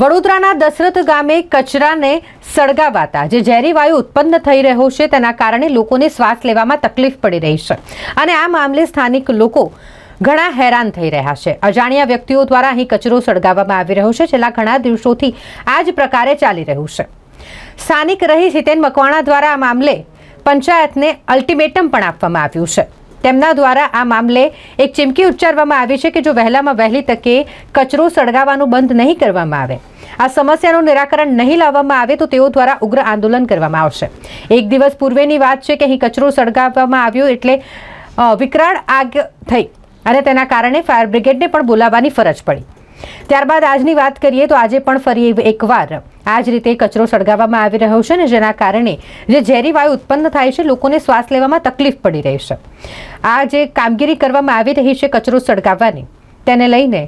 વડોદરાના દશરથ ગામે કચરાને સળગાવાતા, જે ઝેરી વાયુ ઉત્પન્ન થઈ રહ્યો છે, તેના કારણે લોકોને શ્વાસ લેવામાં તકલીફ પડી રહી છે. અને આ મામલે સ્થાનિક લોકો ઘણા હેરાન થઈ રહ્યા છે. અજાણ્યા વ્યક્તિઓ દ્વારા અહીં કચરો સળગાવવામાં આવી રહ્યો છે. છેલ્લા ઘણા દિવસોથી આ જ પ્રકારે ચાલી રહ્યું છે. સ્થાનિક રહી હિતેન મકવાણા દ્વારા આ મામલે પંચાયતને અલ્ટિમેટમ પણ આપવામાં આવ્યું છે. તેમના દ્વારા આ મામલે એક ચીમકી ઉચ્ચારવામાં આવી છે કે જો વહેલામાં વહેલી તકે કચરો સળગાવવાનું બંધ નહીં કરવામાં આવે, આ સમસ્યાનું નિરાકરણ નહીં લાવવામાં આવે તો તેઓ દ્વારા ઉગ્ર આંદોલન કરવામાં આવશે. એક દિવસ પૂર્વેની વાત છે કે અહીં કચરો સળગાવવામાં આવ્યો એટલે વિકરાળ આગ થઈ અને તેના કારણે ફાયર બ્રિગેડને પણ બોલાવવાની ફરજ પડી. ત્યારબાદ આજની વાત કરીએ તો આજે પણ ફરી એકવાર આ જ રીતે કચરો સળગાવવામાં આવી રહ્યો છે ને જેના કારણે જે ઝેરી વાયુ ઉત્પન્ન થાય છે, લોકોને શ્વાસ લેવામાં તકલીફ પડી રહી છે. આ જે કામગીરી કરવામાં આવી રહી છે કચરો સળગાવવાની, તેને લઈને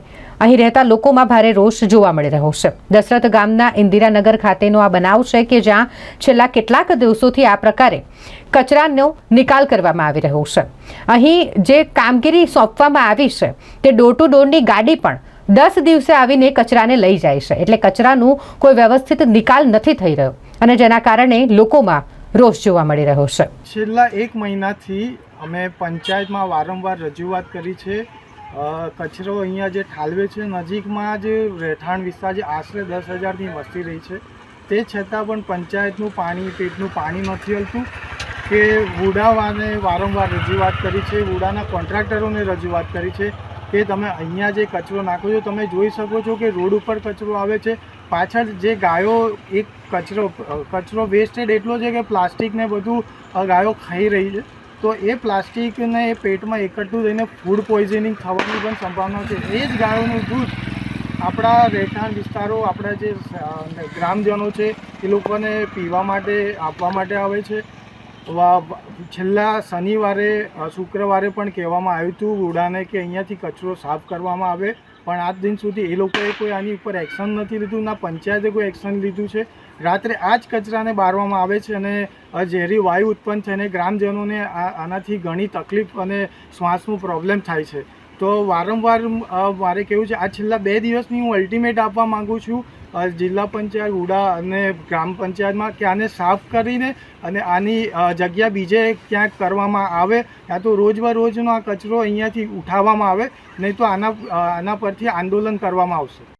અહીં રહેતા લોકોમાં ભારે રોષ જોવા મળી રહ્યો છે. દશરથ ગામના ઇન્દિરાનગર ખાતેનો આ બનાવ છે કે જ્યાં છેલ્લા કેટલાક દિવસોથી આ પ્રકારે કચરાનો નિકાલ કરવામાં આવી રહ્યો છે. અહીં જે કામગીરી સોંપવામાં આવી છે, તે ડોર ટુ ડોરની ગાડી પણ દસ દિવસે આવીને કચરાને લઈ જાય છે. એટલે કચરાનું કોઈ વ્યવસ્થિત નિકાલ નથી થઈ રહ્યો. અને જેના કારણે લોકોમાં રોષ જોવા મળી રહ્યો છે. છેલ્લા એક મહિનાથી અમે પંચાયતમાં વારંવાર રજૂઆત કરી છે. કચરો અહીંયા જે ઠાલવે છે, નજીકમાં જે રહેઠાણ વિસ્તાર જે આશરે દસ હજારની વસ્તી રહી છે. તે છતાં પણ પંચાયતનું પાણી, પેટનું પાણી નથી હલતું. કે વુડાવાને વારંવાર રજૂઆત કરી છે વુડાના કોન્ટ્રાક્ટરોને રજૂઆત કરી છે. કે તમે અહીંયા જે કચરો નાખો છો, તમે જોઈ શકો છો કે રોડ ઉપર કચરો આવે છે. પાછળ જે ગાયો, એક કચરો કચરો વેસ્ટેડ એટલો છે કે પ્લાસ્ટિકને બધું ગાયો ખાઈ રહી છે. તો એ પ્લાસ્ટિકને એ પેટમાં એકઠું થઈને ફૂડ પોઈઝનિંગ થવાની પણ સંભાવના છે. એ જ ગાયોનું દૂધ આપણા રહેઠાણ વિસ્તારો, આપણા જે ગ્રામજનો છે, એ લોકોને પીવા માટે, આપવા માટે આવે છે. છેલ્લા શનિવારે શુક્રવારે પણ કહેવામાં આવ્યું હતું ઉડાને કે અહીંયાથી કચરો સાફ કરવામાં આવે, પણ આજ દિન સુધી એ લોકોએ કોઈ આની ઉપર એક્શન નથી લીધું, ના પંચાયતે કોઈ એક્શન લીધું છે. રાત્રે આ જ કચરાને બારવામાં આવે છે અને ઝેરી વાયુ ઉત્પન્ન થઈને ગ્રામજનોને આનાથી ઘણી તકલીફ અને શ્વાસનું પ્રોબ્લેમ થાય છે. તો વારંવાર મારે કેવું છે, આ છેલ્લા બે દિવસની હું અલ્ટિમેટ આપવા માગું છું જિલ્લા પંચાયત, ઉડા અને ગ્રામ પંચાયતમાં કે આને સાફ કરીને અને આની જગ્યા બીજે ક્યાંક કરવામાં આવે, યા તો રોજબરોજનો આ કચરો અહીંયાથી ઉઠાવવામાં આવે, નહીં તો આના આના પરથી આંદોલન કરવામાં આવશે.